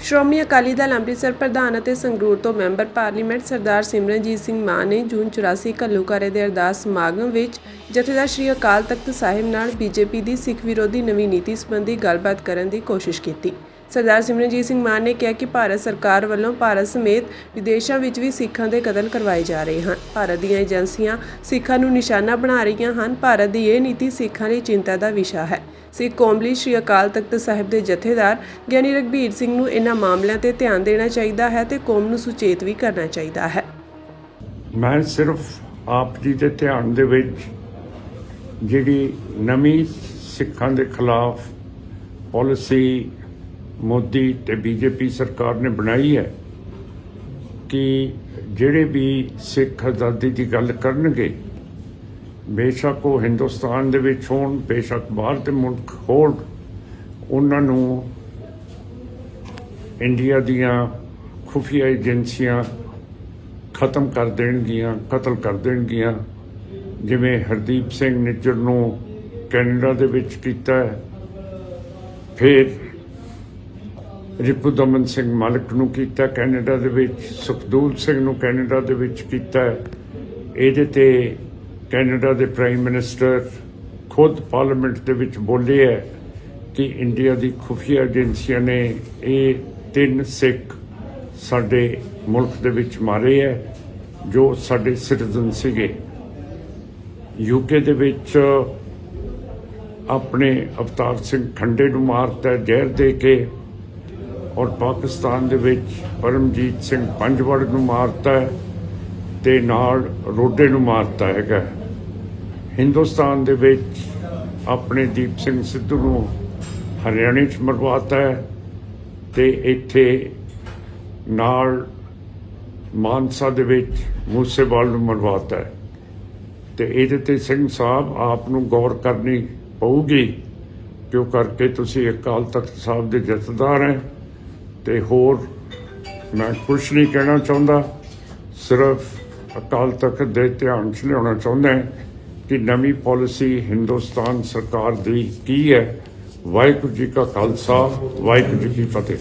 ਸ਼੍ਰੋਮਣੀ ਅਕਾਲੀ ਦਲ ਅੰਮ੍ਰਿਤਸਰ ਪ੍ਰਧਾਨ ਅਤੇ ਸੰਗਰੂਰ ਤੋਂ ਮੈਂਬਰ ਪਾਰਲੀਮੈਂਟ ਸਰਦਾਰ ਸਿਮਰਨਜੀਤ ਸਿੰਘ ਮਾਨ ਨੇ ਜੂਨ 84 ਘੱਲੂਕਾਰੇ ਦੇ ਅਰਦਾਸ ਸਮਾਗਮ ਵਿੱਚ ਜਥੇਦਾਰ ਸ਼੍ਰੀ ਅਕਾਲ ਤਖਤ ਸਾਹਿਬ ਨਾਲ ਬੀਜੇਪੀ ਦੀ ਸਿੱਖ ਵਿਰੋਧੀ ਨਵੀਂ ਨੀਤੀ ਸੰਬੰਧੀ ਗੱਲਬਾਤ ਕਰਨ ਦੀ ਕੋਸ਼ਿਸ਼ ਕੀਤੀ। ਸਰਦਾਰ ਸਿਮਰਨਜੀਤ ਸਿੰਘ ਮਾਨ ਨੇ ਕਿਹਾ ਕਿ ਭਾਰਤ ਸਰਕਾਰ ਵੱਲੋਂ ਭਾਰਤ ਸਮੇਤ ਵਿਦੇਸ਼ਾਂ ਵਿੱਚ ਵੀ ਸਿੱਖਾਂ ਦੇ ਕਤਲ ਕਰਵਾਏ ਜਾ ਰਹੇ ਹਨ। ਭਾਰਤ ਦੀਆਂ ਏਜੰਸੀਆਂ ਸਿੱਖਾਂ ਨੂੰ ਨਿਸ਼ਾਨਾ ਬਣਾ ਰਹੀਆਂ ਹਨ। ਭਾਰਤ ਦੀ ਇਹ ਨੀਤੀ ਸਿੱਖਾਂ ਲਈ ਚਿੰਤਾ ਦਾ ਵਿਸ਼ਾ ਹੈ। ਸਿੱਖ ਕੌਮ ਲਈ ਸ਼੍ਰੀ ਅਕਾਲ ਤਖਤ ਸਾਹਿਬ ਦੇ ਜਥੇਦਾਰ ਗਿਆਨੀ ਰਘਬੀਰ ਸਿੰਘ ਨੂੰ ਇਹਨਾਂ ਮਾਮਲਿਆਂ ਤੇ ਧਿਆਨ ਦੇਣਾ ਚਾਹੀਦਾ ਹੈ ਤੇ ਕੌਮ ਨੂੰ ਸੁਚੇਤ ਵੀ ਕਰਨਾ ਚਾਹੀਦਾ ਹੈ। ਮੈਂ ਸਿਰਫ ਆਪ ਜੀ ਦੇ ਧਿਆਨ ਦੇ ਵਿੱਚ ਜਿਹੜੀ ਨਵੀਂ ਸਿੱਖਾਂ ਦੇ ਖਿਲਾਫ ਪਾਲਿਸੀ ਮੋਦੀ ਤੇ ਬੀਜੇਪੀ ਸਰਕਾਰ ਨੇ ਬਣਾਈ ਹੈ ਕਿ ਜਿਹੜੇ ਵੀ ਸਿੱਖ ਆਜ਼ਾਦੀ ਦੀ ਗੱਲ ਕਰਨਗੇ, ਬੇਸ਼ੱਕ ਉਹ ਹਿੰਦੁਸਤਾਨ ਦੇ ਵਿੱਚ ਹੋਣ, ਬੇਸ਼ੱਕ ਬਾਹਰ ਦੇ ਮੁਲਕ ਹੋਣ, ਉਹਨਾਂ ਨੂੰ ਇੰਡੀਆ ਦੀਆਂ ਖੁਫੀਆ ਏਜੰਸੀਆਂ ਖਤਮ ਕਰ ਦੇਣਗੀਆਂ, ਕਤਲ ਕਰ ਦੇਣਗੀਆਂ। ਜਿਵੇਂ ਹਰਦੀਪ ਸਿੰਘ ਨਿੱਜਰ ਨੂੰ ਕੈਨੇਡਾ ਦੇ ਵਿੱਚ ਕੀਤਾ ਫਿਰ ਰਿਪੂ ਦਮਨ ਸਿੰਘ ਮਾਲਕ ਨੂੰ ਕੀਤਾ, ਕੈਨੇਡਾ ਦੇ ਵਿੱਚ, ਸੁਖਦੂਲ ਸਿੰਘ ਨੂੰ ਕੈਨੇਡਾ ਦੇ ਵਿੱਚ ਕੀਤਾ। ਇਹਦੇ ਤੇ ਕੈਨੇਡਾ ਦੇ ਪ੍ਰਾਈਮ ਮਿਨਿਸਟਰ ਖੁਦ ਪਾਰਲੀਮੈਂਟ ਦੇ ਵਿੱਚ ਬੋਲੇ ਹੈ ਕਿ ਇੰਡੀਆ ਦੀ ਖੁਫੀਆ ਏਜੰਸੀਆਂ ਨੇ ਇਹ ਤਿੰਨ ਸਿੱਖ ਸਾਡੇ ਮੁਲਕ ਦੇ ਵਿੱਚ ਮਾਰੇ ਹੈ, ਜੋ ਸਾਡੇ ਸਿਟੀਜ਼ਨ ਸੀਗੇ। ਯੂਕੇ ਦੇ ਵਿੱਚ ਆਪਣੇ ਅਵਤਾਰ ਸਿੰਘ ਖੰਡੇ ਨੂੰ ਮਾਰਤਾ, ਜ਼ਹਿਰ ਦੇ ਕੇ ਔਰ ਪਾਕਿਸਤਾਨ ਦੇ ਵਿੱਚ ਪਰਮਜੀਤ ਸਿੰਘ ਪੰਜਵੜ ਨੂੰ ਮਾਰਤਾ ਹੈ ਤੇ ਨਾਲ ਰੋਡੇ ਨੂੰ ਮਾਰਤਾ ਹੈਗਾ ਹਿੰਦੁਸਤਾਨ ਦੇ ਵਿੱਚ ਆਪਣੇ ਦੀਪ ਸਿੰਘ ਸਿੱਧੂ ਨੂੰ ਹਰਿਆਣੇ 'ਚ ਮਰਵਾਤਾ ਹੈ ਤੇ ਇੱਥੇ ਨਾਲ ਮਾਨਸਾ ਦੇ ਵਿੱਚ ਮੂਸੇਵਾਲ ਨੂੰ ਮਰਵਾਤਾ ਹੈ। ਤੇ ਇਹਦੇ ਤੇ ਸਿੰਘ ਸਾਹਿਬ ਆਪ ਨੂੰ ਗੌਰ ਕਰਨੀ ਪਊਗੀ ਕਿਉਂ ਕਰਕੇ ਤੁਸੀਂ ਅਕਾਲ ਤਖਤ ਸਾਹਿਬ ਦੇ ਜਥੇਦਾਰ ਹੈ। ਤੇ ਹੋਰ ਮੈਂ ਕੁਛ ਨਹੀਂ ਕਹਿਣਾ ਚਾਹੁੰਦਾ। ਸਿਰਫ ਅਕਾਲ ਤਖਤ ਦੇ ਧਿਆਨ 'ਚ ਲਿਆਉਣਾ ਚਾਹੁੰਦਾ ਕਿ ਨਵੀਂ ਪਾਲਿਸੀ ਹਿੰਦੁਸਤਾਨ ਸਰਕਾਰ ਦੀ ਕੀ ਹੈ? ਵਾਹਿਗੁਰੂ ਜੀ ਕਾ ਖਾਲਸਾ, ਵਾਹਿਗੁਰੂ ਜੀ ਕੀ ਫਤਿਹ।